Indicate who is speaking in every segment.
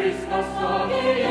Speaker 1: Christus so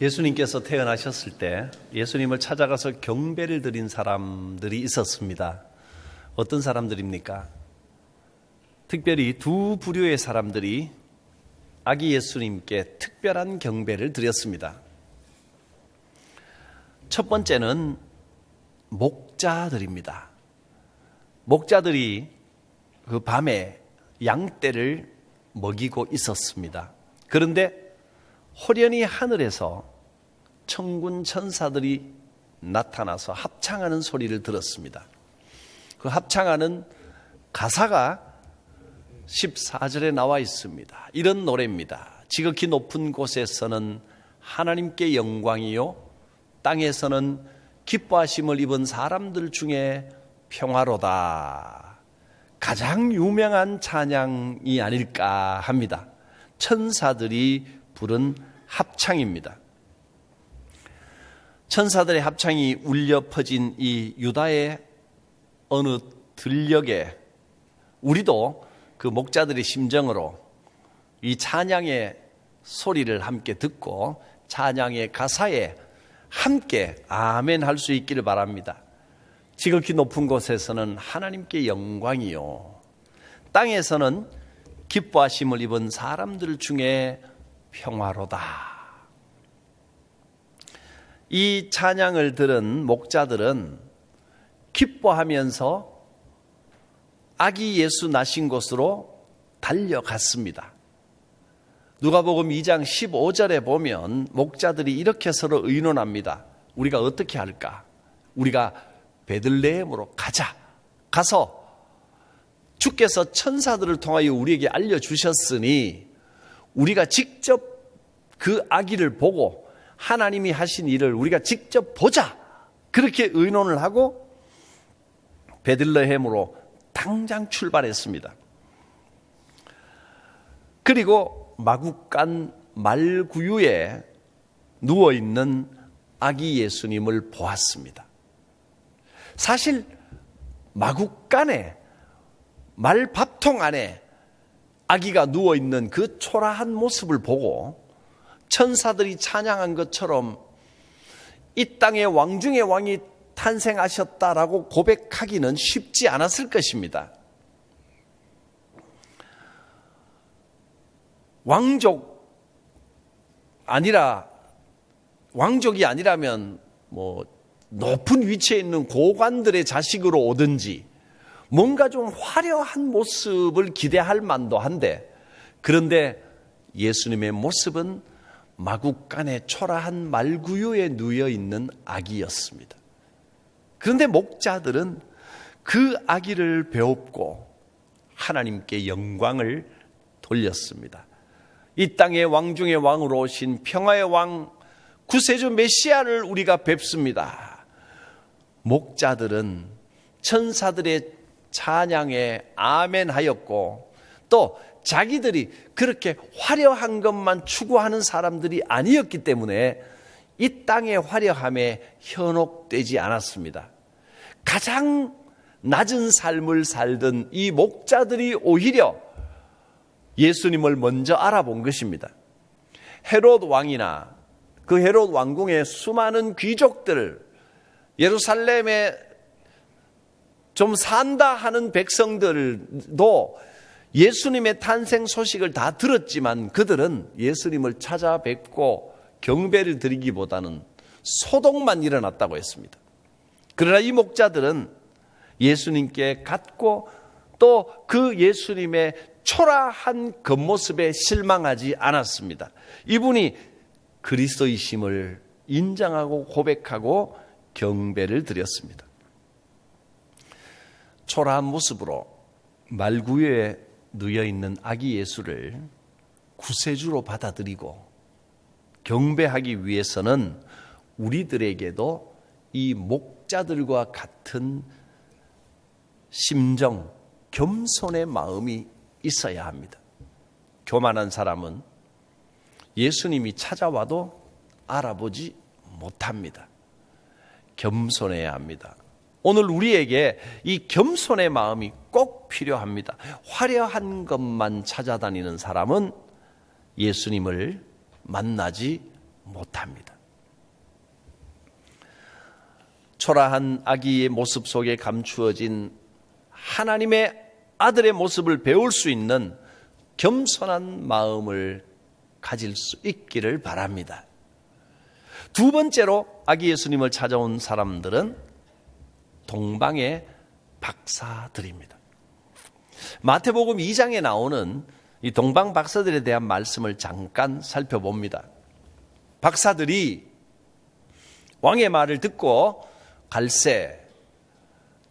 Speaker 2: 예수님께서 태어나셨을 때 예수님을 찾아가서 경배를 드린 사람들이 있었습니다. 어떤 사람들입니까? 특별히 두 부류의 사람들이 아기 예수님께 특별한 경배를 드렸습니다. 첫 번째는 목자들입니다. 목자들이 그 밤에 양떼를 먹이고 있었습니다. 그런데 호련히 하늘에서 천군 천사들이 나타나서 합창하는 소리를 들었습니다. 그 합창하는 가사가 14절에 나와 있습니다. 이런 노래입니다. 지극히 높은 곳에서는 하나님께 영광이요. 땅에서는 기뻐하심을 입은 사람들 중에 평화로다. 가장 유명한 찬양이 아닐까 합니다. 천사들이 부른 합창입니다. 천사들의 합창이 울려 퍼진 이 유다의 어느 들녘에 우리도 그 목자들의 심정으로 이 찬양의 소리를 함께 듣고 찬양의 가사에 함께 아멘 할 수 있기를 바랍니다. 지극히 높은 곳에서는 하나님께 영광이요. 땅에서는 기뻐하심을 입은 사람들 중에 평화로다. 이 찬양을 들은 목자들은 기뻐하면서 아기 예수 나신 곳으로 달려갔습니다. 누가복음 2장 15절에 보면 목자들이 이렇게 서로 의논합니다. 우리가 어떻게 할까? 우리가 베들레헴으로 가자. 가서 주께서 천사들을 통하여 우리에게 알려 주셨으니 우리가 직접 그 아기를 보고 하나님이 하신 일을 우리가 직접 보자. 그렇게 의논을 하고 베들레헴으로 당장 출발했습니다. 그리고 마국간 말구유에 누워 있는 아기 예수님을 보았습니다. 사실 마국간에 말밥통 안에 아기가 누워 있는 그 초라한 모습을 보고 천사들이 찬양한 것처럼 이 땅의 왕 중의 왕이 탄생하셨다라고 고백하기는 쉽지 않았을 것입니다. 왕족 아니라 왕족이 아니라면 뭐 높은 위치에 있는 고관들의 자식으로 오든지 뭔가 좀 화려한 모습을 기대할 만도 한데 그런데 예수님의 모습은 마국간의 초라한 말구유에 누여 있는 아기였습니다. 그런데 목자들은 그 아기를 배웁고 하나님께 영광을 돌렸습니다. 이 땅의 왕 중의 왕으로 오신 평화의 왕 구세주 메시아를 우리가 뵙습니다. 목자들은 천사들의 찬양에 아멘 하였고 또 자기들이 그렇게 화려한 것만 추구하는 사람들이 아니었기 때문에 이 땅의 화려함에 현혹되지 않았습니다. 가장 낮은 삶을 살던 이 목자들이 오히려 예수님을 먼저 알아본 것입니다. 헤롯 왕이나 그 헤롯 왕궁의 수많은 귀족들, 예루살렘에 좀 산다 하는 백성들도 예수님의 탄생 소식을 다 들었지만 그들은 예수님을 찾아뵙고 경배를 드리기보다는 소동만 일어났다고 했습니다. 그러나 이 목자들은 예수님께 갔고 또 그 예수님의 초라한 겉모습에 실망하지 않았습니다. 이분이 그리스도이심을 인정하고 고백하고 경배를 드렸습니다. 초라한 모습으로 말구유에 누여 있는 아기 예수를 구세주로 받아들이고 경배하기 위해서는 우리들에게도 이 목자들과 같은 심정, 겸손의 마음이 있어야 합니다. 교만한 사람은 예수님이 찾아와도 알아보지 못합니다. 겸손해야 합니다. 오늘 우리에게 이 겸손의 마음이 꼭 필요합니다. 화려한 것만 찾아다니는 사람은 예수님을 만나지 못합니다. 초라한 아기의 모습 속에 감추어진 하나님의 아들의 모습을 배울 수 있는 겸손한 마음을 가질 수 있기를 바랍니다. 두 번째로 아기 예수님을 찾아온 사람들은 동방의 박사들입니다. 마태복음 2장에 나오는 이 동방 박사들에 대한 말씀을 잠깐 살펴봅니다. 박사들이 왕의 말을 듣고 갈새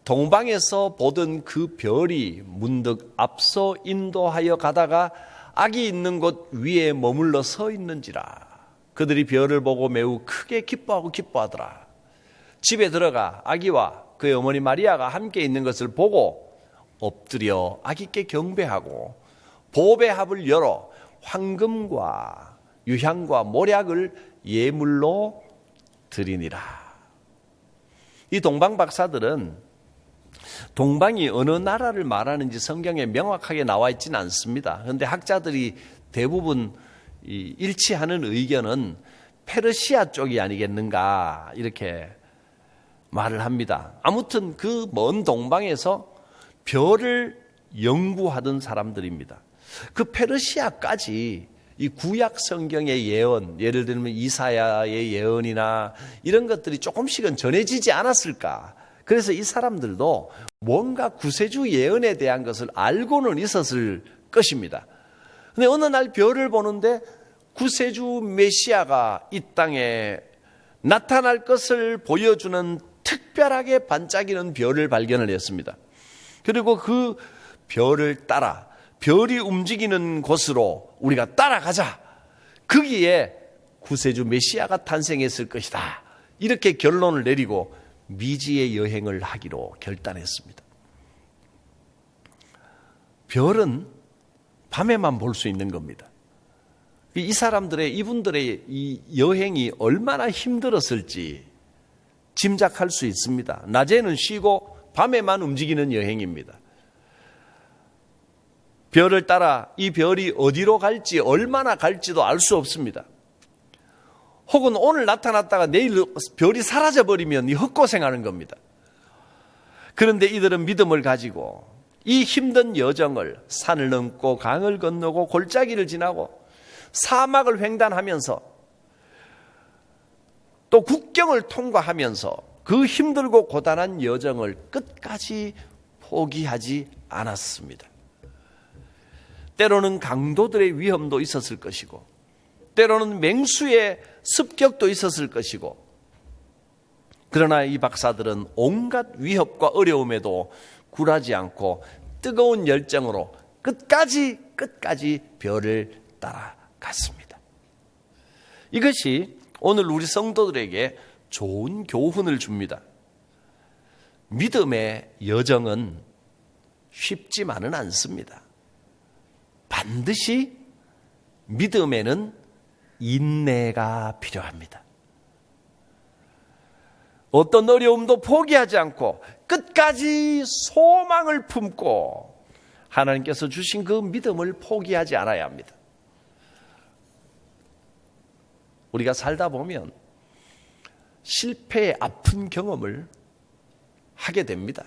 Speaker 2: 동방에서 보던 그 별이 문득 앞서 인도하여 가다가 악이 있는 곳 위에 머물러 서 있는지라 그들이 별을 보고 매우 크게 기뻐하고 기뻐하더라 집에 들어가 아기와 그의 어머니 마리아가 함께 있는 것을 보고 엎드려 아기께 경배하고 보배 합을 열어 황금과 유향과 모략을 예물로 드리니라 이 동방 박사들은 동방이 어느 나라를 말하는지 성경에 명확하게 나와 있지는 않습니다. 그런데 학자들이 대부분 일치하는 의견은 페르시아 쪽이 아니겠는가 이렇게 말을 합니다. 아무튼 그 먼 동방에서 별을 연구하던 사람들입니다. 그 페르시아까지 이 구약 성경의 예언, 예를 들면 이사야의 예언이나 이런 것들이 조금씩은 전해지지 않았을까? 그래서 이 사람들도 뭔가 구세주 예언에 대한 것을 알고는 있었을 것입니다. 근데 어느 날 별을 보는데 구세주 메시아가 이 땅에 나타날 것을 보여주는 특별하게 반짝이는 별을 발견을 했습니다. 그리고 그 별을 따라 별이 움직이는 곳으로 우리가 따라가자. 거기에 구세주 메시아가 탄생했을 것이다. 이렇게 결론을 내리고 미지의 여행을 하기로 결단했습니다. 별은 밤에만 볼 수 있는 겁니다. 이 사람들의 이분들의 이 여행이 얼마나 힘들었을지 짐작할 수 있습니다. 낮에는 쉬고 밤에만 움직이는 여행입니다. 별을 따라 이 별이 어디로 갈지 얼마나 갈지도 알 수 없습니다. 혹은 오늘 나타났다가 내일 별이 사라져 버리면 헛고생하는 겁니다. 그런데 이들은 믿음을 가지고 이 힘든 여정을 산을 넘고 강을 건너고 골짜기를 지나고 사막을 횡단하면서 또 국경을 통과하면서 그 힘들고 고단한 여정을 끝까지 포기하지 않았습니다. 때로는 강도들의 위험도 있었을 것이고, 때로는 맹수의 습격도 있었을 것이고, 그러나 이 박사들은 온갖 위협과 어려움에도 굴하지 않고 뜨거운 열정으로 끝까지 끝까지 별을 따라갔습니다. 이것이 오늘 우리 성도들에게 좋은 교훈을 줍니다. 믿음의 여정은 쉽지만은 않습니다. 반드시 믿음에는 인내가 필요합니다. 어떤 어려움도 포기하지 않고 끝까지 소망을 품고 하나님께서 주신 그 믿음을 포기하지 않아야 합니다. 우리가 살다 보면 실패의 아픈 경험을 하게 됩니다.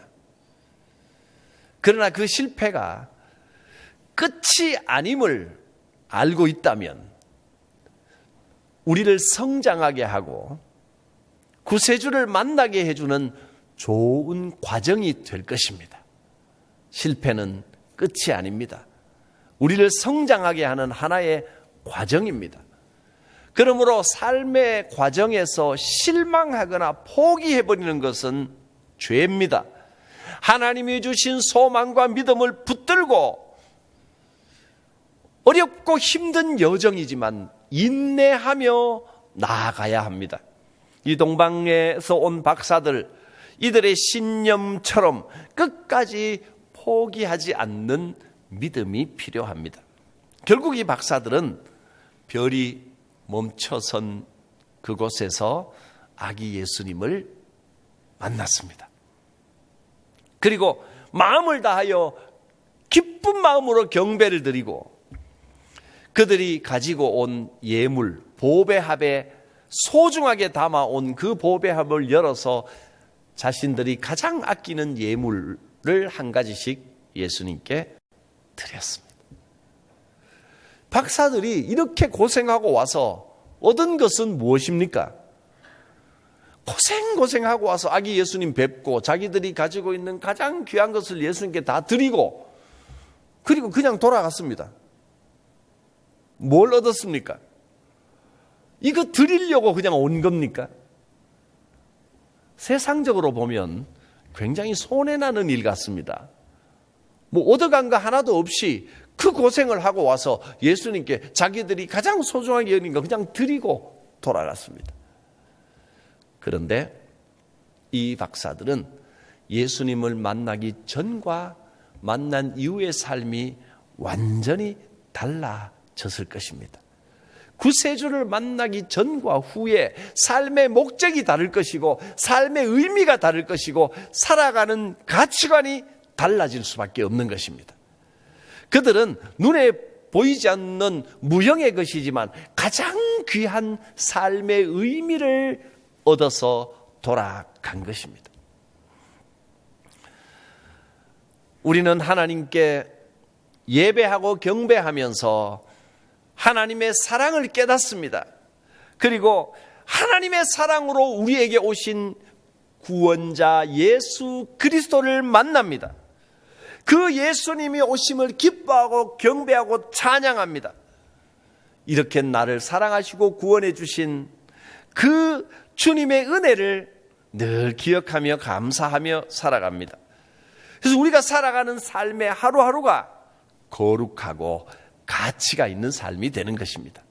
Speaker 2: 그러나 그 실패가 끝이 아님을 알고 있다면 우리를 성장하게 하고 구세주를 만나게 해주는 좋은 과정이 될 것입니다. 실패는 끝이 아닙니다. 우리를 성장하게 하는 하나의 과정입니다. 그러므로 삶의 과정에서 실망하거나 포기해버리는 것은 죄입니다. 하나님이 주신 소망과 믿음을 붙들고 어렵고 힘든 여정이지만 인내하며 나아가야 합니다. 이 동방에서 온 박사들, 이들의 신념처럼 끝까지 포기하지 않는 믿음이 필요합니다. 결국 이 박사들은 별이 멈춰선 그곳에서 아기 예수님을 만났습니다. 그리고 마음을 다하여 기쁜 마음으로 경배를 드리고 그들이 가지고 온 예물, 보배합에 소중하게 담아온 그 보배합을 열어서 자신들이 가장 아끼는 예물을 한 가지씩 예수님께 드렸습니다. 박사들이 이렇게 고생하고 와서 얻은 것은 무엇입니까? 고생 고생하고 와서 아기 예수님 뵙고 자기들이 가지고 있는 가장 귀한 것을 예수님께 다 드리고 그리고 그냥 돌아갔습니다. 뭘 얻었습니까? 이거 드리려고 그냥 온 겁니까? 세상적으로 보면 굉장히 손해나는 일 같습니다. 뭐 얻어간 거 하나도 없이 그 고생을 하고 와서 예수님께 자기들이 가장 소중하게 여긴 거 그냥 드리고 돌아갔습니다. 그런데 이 박사들은 예수님을 만나기 전과 만난 이후의 삶이 완전히 달라졌을 것입니다. 구세주를 만나기 전과 후에 삶의 목적이 다를 것이고 삶의 의미가 다를 것이고 살아가는 가치관이 달라질 수밖에 없는 것입니다. 그들은 눈에 보이지 않는 무형의 것이지만 가장 귀한 삶의 의미를 얻어서 돌아간 것입니다. 우리는 하나님께 예배하고 경배하면서 하나님의 사랑을 깨닫습니다. 그리고 하나님의 사랑으로 우리에게 오신 구원자 예수 그리스도를 만납니다. 그 예수님이 오심을 기뻐하고 경배하고 찬양합니다. 이렇게 나를 사랑하시고 구원해 주신 그 주님의 은혜를 늘 기억하며 감사하며 살아갑니다. 그래서 우리가 살아가는 삶의 하루하루가 거룩하고 가치가 있는 삶이 되는 것입니다.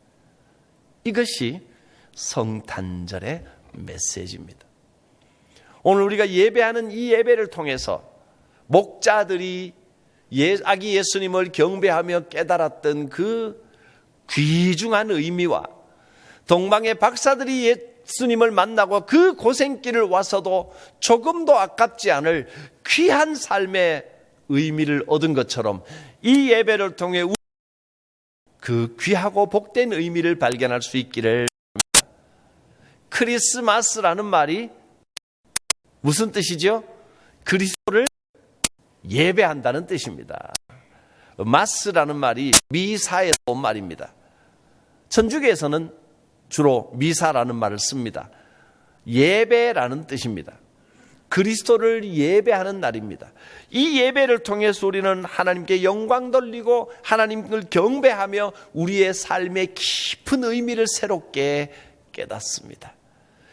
Speaker 2: 이것이 성탄절의 메시지입니다. 오늘 우리가 예배하는 이 예배를 통해서 목자들이 예, 아기 예수님을 경배하며 깨달았던 그 귀중한 의미와 동방의 박사들이 예수님을 만나고 그 고생길을 와서도 조금도 아깝지 않을 귀한 삶의 의미를 얻은 것처럼 이 예배를 통해 그 귀하고 복된 의미를 발견할 수 있기를 크리스마스라는 말이 무슨 뜻이죠? 그리스도를 예배한다는 뜻입니다. 마스라는 말이 미사에서 온 말입니다. 천주교에서는 주로 미사라는 말을 씁니다. 예배라는 뜻입니다. 그리스도를 예배하는 날입니다. 이 예배를 통해서 우리는 하나님께 영광 돌리고 하나님을 경배하며 우리의 삶의 깊은 의미를 새롭게 깨닫습니다.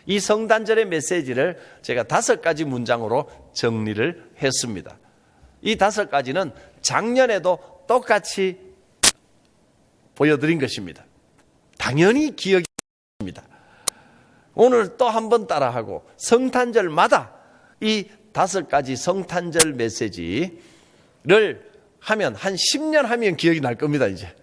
Speaker 2: 이 성단절의 메시지를 제가 다섯 가지 문장으로 정리를 했습니다. 이 다섯 가지는 작년에도 똑같이 보여드린 것입니다. 당연히 기억이 납니다. 오늘 또 한 번 따라하고 성탄절마다 이 다섯 가지 성탄절 메시지를 하면 한 10년 하면 기억이 날 겁니다, 이제.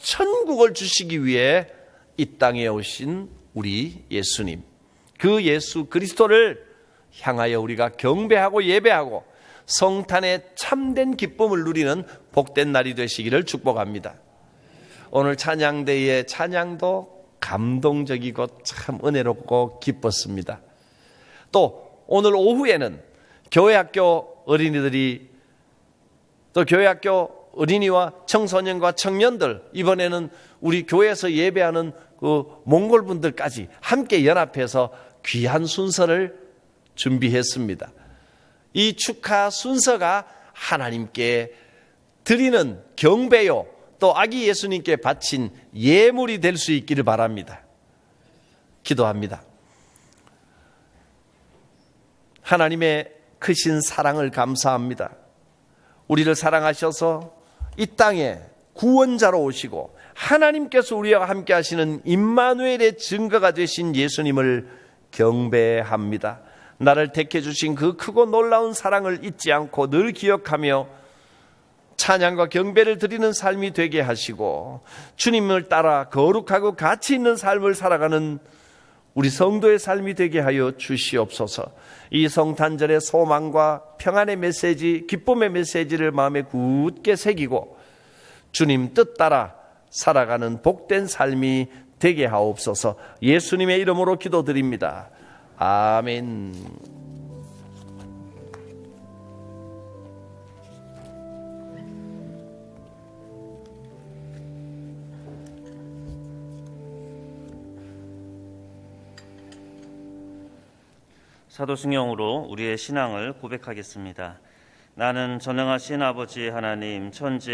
Speaker 2: 천국을 주시기 위해 이 땅에 오신 우리 예수님. 그 예수 그리스도를 향하여 우리가 경배하고 예배하고 성탄의 참된 기쁨을 누리는 복된 날이 되시기를 축복합니다. 오늘 찬양대의 찬양도 감동적이고 참 은혜롭고 기뻤습니다. 또 오늘 오후에는 교회학교 어린이들이 또 교회학교 어린이와 청소년과 청년들 이번에는 우리 교회에서 예배하는 그 몽골 분들까지 함께 연합해서 귀한 순서를 준비했습니다. 이 축하 순서가 하나님께 드리는 경배요 또 아기 예수님께 바친 예물이 될 수 있기를 바랍니다. 기도합니다. 하나님의 크신 사랑을 감사합니다. 우리를 사랑하셔서 이 땅에 구원자로 오시고 하나님께서 우리와 함께 하시는 임마누엘의 증거가 되신 예수님을 경배합니다. 나를 택해 주신 그 크고 놀라운 사랑을 잊지 않고 늘 기억하며 찬양과 경배를 드리는 삶이 되게 하시고 주님을 따라 거룩하고 가치 있는 삶을 살아가는 우리 성도의 삶이 되게 하여 주시옵소서. 이 성탄절의 소망과 평안의 메시지, 기쁨의 메시지를 마음에 굳게 새기고 주님 뜻 따라 살아가는 복된 삶이 되게 하옵소서. 예수님의 이름으로 기도드립니다. 아멘.
Speaker 3: 사도승경으로 우리의 신앙을 고백하겠습니다. 나는 전능하신 아버지 하나님 천지